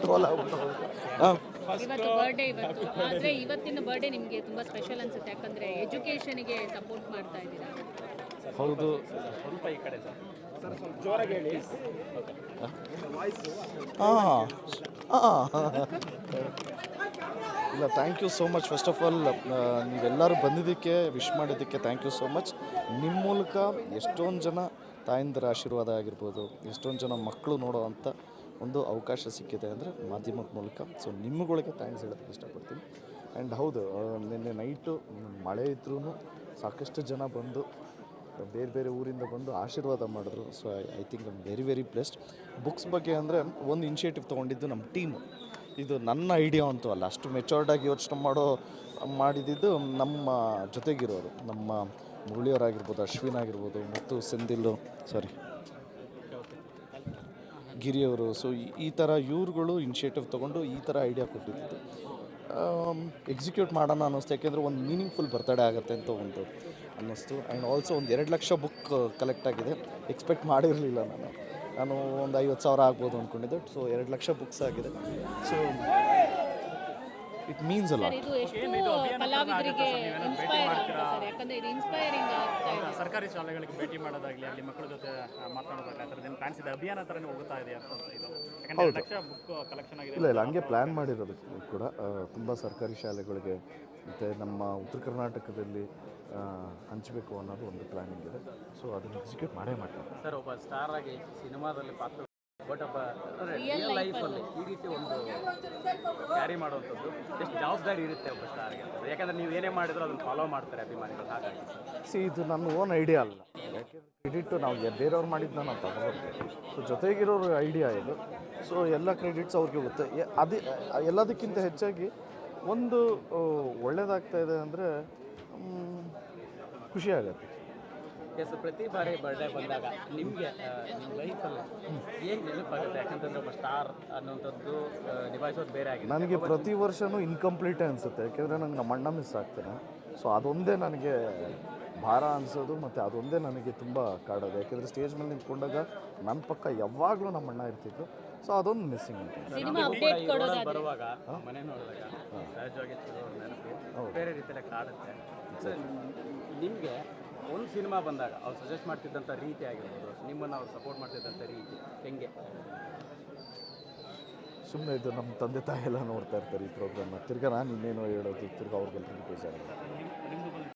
Troll ಇವತ್ತು birthday ಇವತ್ತು. ಆದ್ರೆ ಇವತ್ತಿನ ಬರ್ಡೇ ನಿಮಗೆ ತುಂಬಾ ಸ್ಪೆಷಲ್ ಅನ್ಸುತ್ತೆ. ಯಾಕಂದ್ರೆ ಎಜುಕೇಷನ್ಗೆ ಸಪೋರ್ಟ್ ಮಾಡ್ತಾ ಇದ್ದೀರಾ? ಹೌದು. ಸ್ವಲ್ಪ ಈ ಕಡೆ ಸರ್ ಜೋರಾಗಿ ಹೇಳಿ ಹಾಂ. ಹಾಂ. ಇಲ್ಲ thank you so much first of all ನೀವೆಲ್ಲರೂ ಬಂದಿದ್ದಕ್ಕೆ ವಿಶ್ ಮಾಡಿದ್ದಕ್ಕೆ ಥ್ಯಾಂಕ್ ಯು ಸೋ ಮಚ್ ನಿಮ್ಮ ಮೂಲಕ ಎಷ್ಟೊಂದು ಜನ ತಾಯಂದಿರ ಆಶೀರ್ವಾದ ಆಗಿರ್ಬೋದು, ಎಷ್ಟೊಂದು ಜನ ಮಕ್ಕಳು ನೋಡೋವಂಥ ಒಂದು ಅವಕಾಶ ಸಿಕ್ಕಿದೆ ಅಂದರೆ ಮಾಧ್ಯಮದ ಮೂಲಕ. ಸೊ ನಿಮ್ಮಗಳಿಗೆ ಥ್ಯಾಂಕ್ಸ್ ಹೇಳೋದಕ್ಕೆ ಇಷ್ಟಪಡ್ತೀನಿ. ಆ್ಯಂಡ್ ಹೌದು ನಿನ್ನೆ ನೈಟು ಮಳೆ ಇದ್ರೂ ಸಾಕಷ್ಟು ಜನ ಬಂದು, ಬೇರೆ ಬೇರೆ ಊರಿಂದ ಬಂದು ಆಶೀರ್ವಾದ ಮಾಡಿದ್ರು. So I I think I'm very very blessed books ಬಗ್ಗೆ ಅಂದರೆ ಒಂದು ಇನಿಷಿಯೇಟಿವ್ ತೊಗೊಂಡಿದ್ದು ನಮ್ಮ ಟೀಮು ಇದು ನನ್ನ ಐಡಿಯಾ ಅಂತೂ ಅಲ್ಲ. ಅಷ್ಟು ಮೆಚೋರ್ಡಾಗಿ ಯೋಚನೆ ಮಾಡೋ ಮಾಡಿದ್ದು ನಮ್ಮ ಜೊತೆಗಿರೋರು. ನಮ್ಮ ಮುರಳಿಯವರಾಗಿರ್ಬೋದು, ಅಶ್ವಿನ್ ಆಗಿರ್ಬೋದು, ಮತ್ತು ಸೆಂದಿಲ್ಲು ಸಾರಿ ಗಿರಿಯವರು. ಸೊ ಈ ಥರ ಇವ್ರುಗಳು ಇನಿಷಿಯೇಟಿವ್ ತೊಗೊಂಡು ಈ ಥರ ಐಡಿಯಾ ಕೊಟ್ಟಿದ್ದು. ಎಕ್ಸಿಕ್ಯೂಟ್ ಮಾಡೋಣ ಅನ್ನಿಸ್ತು. ಯಾಕೆಂದರೆ ಒಂದು ಮೀನಿಂಗ್ಫುಲ್ ಬರ್ತಡೇ ಆಗುತ್ತೆ ಅಂತ ಒಂದು ಅನ್ನಿಸ್ತು. ಆ್ಯಂಡ್ ಆಲ್ಸೋ ಒಂದು ಎರಡು ಲಕ್ಷ ಬುಕ್ ಕಲೆಕ್ಟ್ ಆಗಿದೆ. ಎಕ್ಸ್ಪೆಕ್ಟ್ ಮಾಡಿರಲಿಲ್ಲ ನಾನು. ನಾನು ಒಂದು ಐವತ್ತು ಸಾವಿರ ಆಗ್ಬೋದು ಅಂದ್ಕೊಂಡಿದ್ದೆ. ಸೊ ಎರಡು ಲಕ್ಷ ಬುಕ್ಸ್ ಆಗಿದೆ. ಸೊ ಇಟ್ ಮೀನ್ಸ್ ಅಲ್ಲ ಇದು ಎಷ್ಟು ಕಲಾವಿದರಿಗೆ ಇನ್ಸ್ಪೈರ್ ಆಗುತ್ತೆ ಸರ್ ಯಾಕಂದರೆ ಇದು ಇನ್ಸ್ಪೈರಿಂಗ್ ಆಗ್ತಾ ಇದೆ. ಸರ್ಕಾರಿ ಶಾಲೆಗಳಿಗೆ ಭೇಟಿ ಮಾಡೋದಾಗ್ಲಿ ಅಲ್ಲಿ ಮಕ್ಕಳ ಜೊತೆ ಮಾತನಾಡೋದಾಗ್ಲಿ ಆ ಥರದ್ದು ಏನು ಪ್ಲಾನ್ಸ್ ಇದೆ ಅಭಿಯಾನ ಥರನೇ ಹೋಗ್ತಾ ಇದೆ ಅಂತ ಇದು. ಯಾಕಂದ್ರೆ ಎರಡು ಲಕ್ಷ ಬುಕ್ ಕಲೆಕ್ಷನ್ ಆಗಿದೆ. ಇಲ್ಲ ಇಲ್ಲ ಹಂಗೆ ಪ್ಲ್ಯಾನ್ ಮಾಡಿರೋದು ಕೂಡ ತುಂಬ ಸರ್ಕಾರಿ ಶಾಲೆಗಳಿಗೆ ಮತ್ತು ನಮ್ಮ ಉತ್ತರ ಕರ್ನಾಟಕದಲ್ಲಿ ಹಂಚಬೇಕು ಅನ್ನೋದು ಒಂದು ಪ್ಲ್ಯಾನಿಂಗ್ ಇದೆ. ಸೊ ಅದನ್ನು ಎಕ್ಸಿಕ್ಯೂಟ್ ಮಾಡೇ ಮಾಡ್ತಾರೆ. ಸರ್ ಒಬ್ಬ ಸ್ಟಾರ್ ಆಗಿ ಸಿನಿಮಾದಲ್ಲಿ ಪಾತ್ರ ಬಟ್ ರಿಯಲ್ ಲೈಫಲ್ಲಿ ಈ ರೀತಿ ಒಂದು ಕ್ಯಾರಿ ಮಾಡುವಂಥದ್ದು. ಎಷ್ಟು ಜವಾಬ್ದಾರಿ ಇರುತ್ತೆ ಒಬ್ಬ ಸ್ಟಾರ್ಗೆ ಯಾಕಂದ್ರೆ ನೀವು ಏನೇ ಮಾಡಿದ್ರು ಅದನ್ನು ಫಾಲೋ ಮಾಡ್ತಾರೆ ಅಭಿಮಾನಿಗಳು ಹಾಗಾಗಿ. ಸಿ ಇದು ನನ್ನ ಓನ್ ಐಡಿಯಾ ಅಲ್ಲ. ಯಾಕೆಂದರೆ ಕ್ರೆಡಿಟ್ ನಾವು ಬೇರೆಯವ್ರು ಮಾಡಿದ್ದನ್ನ ನಾವು ತಗೋಬೇಕು. ಸೊ ಜೊತೆಗಿರೋರು ಐಡಿಯಾ ಇದು. ಸೊ ಎಲ್ಲ ಕ್ರೆಡಿಟ್ಸ್ ಅವ್ರಿಗೆ ಹೋಗುತ್ತೆ ಎ- ಅದೇ ಎಲ್ಲದಕ್ಕಿಂತ ಹೆಚ್ಚಾಗಿ ಒಂದು ಒಳ್ಳೆಯದಾಗ್ತಾ ಒಳ್ಳೇದಾಗ್ತಾ ಇದೆ ಅಂದರೆ ಖುಷಿಯಾಗತ್ತೆ ಆಗುತ್ತೆ. ಎಸ್ ಪ್ರತಿ ಬಾರಿ ಬರ್ಡೇ ಬಂದಾಗ ನಿಮಗೆ ನಿಮ್ಮ ಲೈಫಲ್ಲಿ ಏನು ನೆನಪಾಗುತ್ತೆ ಯಾಕಂತಂದ್ರೆ ಒಬ್ಬ ಸ್ಟಾರ್ ಅನ್ನೋಂಥದ್ದು ನಿಭಾಯಿಸೋದು ಬೇರೆ ಆಗಿದೆ. ನನಗೆ ಪ್ರತಿ ವರ್ಷನೂ ಇನ್ಕಂಪ್ಲೀಟ್ ಅನಿಸುತ್ತೆ. ಯಾಕೆಂದರೆ ನಂಗೆ ನಮ್ಮ ಅಣ್ಣ ಮಿಸ್ ಆಗ್ತೇನೆ. ಸೊ ಅದೊಂದೇ ನನಗೆ ಭಾರ ಅನಿಸೋದು ಮತ್ತು ಅದೊಂದೇ ನನಗೆ ತುಂಬ ಕಾಡೋದು. ಯಾಕೆಂದರೆ ಸ್ಟೇಜ್ ಮೇಲೆ ನಿಂತ್ಕೊಂಡಾಗ ನನ್ನ ಪಕ್ಕ ಯಾವಾಗಲೂ ನಮ್ಮ ಅಣ್ಣ ಇರ್ತಿತ್ತು ಸೊ ಅದೊಂದು ಮಿಸ್ಸಿಂಗ್ ಅಂತ ಸಿನಿಮಾ ಅಪ್ಡೇಟ್ ಕೊಡೋದಾದ್ರೆ. ಬರುವಾಗ ಮನೆ ನೋಡಿದಾಗ ಸಹಜವಾಗಿ ಬೇರೆ ರೀತಿಯಲ್ಲಿ ಕಾಡುತ್ತೆ. ನಿಮಗೆ ಒಂದು ಸಿನಿಮಾ ಬಂದಾಗ ಅವ್ರು ಸಜೆಸ್ಟ್ ಮಾಡ್ತಿದ್ದಂಥ ರೀತಿ ಆಗಿರ್ಬೋದು. ನಿಮ್ಮನ್ನು ಅವ್ರು ಸಪೋರ್ಟ್ ಮಾಡ್ತಿದ್ದಂಥ ರೀತಿ ಹೆಂಗೆ? ಸುಮ್ಮನೆ ಇದು ನಮ್ಮ ತಂದೆ ತಾಯಿ ಎಲ್ಲ ನೋಡ್ತಾ ಇರ್ತಾರೆ ಈ ಪ್ರೋಗ್ರಾಮ್ನ ತಿರ್ಗಾ ನಾನು ಇನ್ನೇನೋ ಹೇಳೋದು ತಿರ್ಗಾ ಅವ್ರಿಗೆಲ್ಲರಿಗೂ ಬೇಜಾರಾಗುತ್ತೆ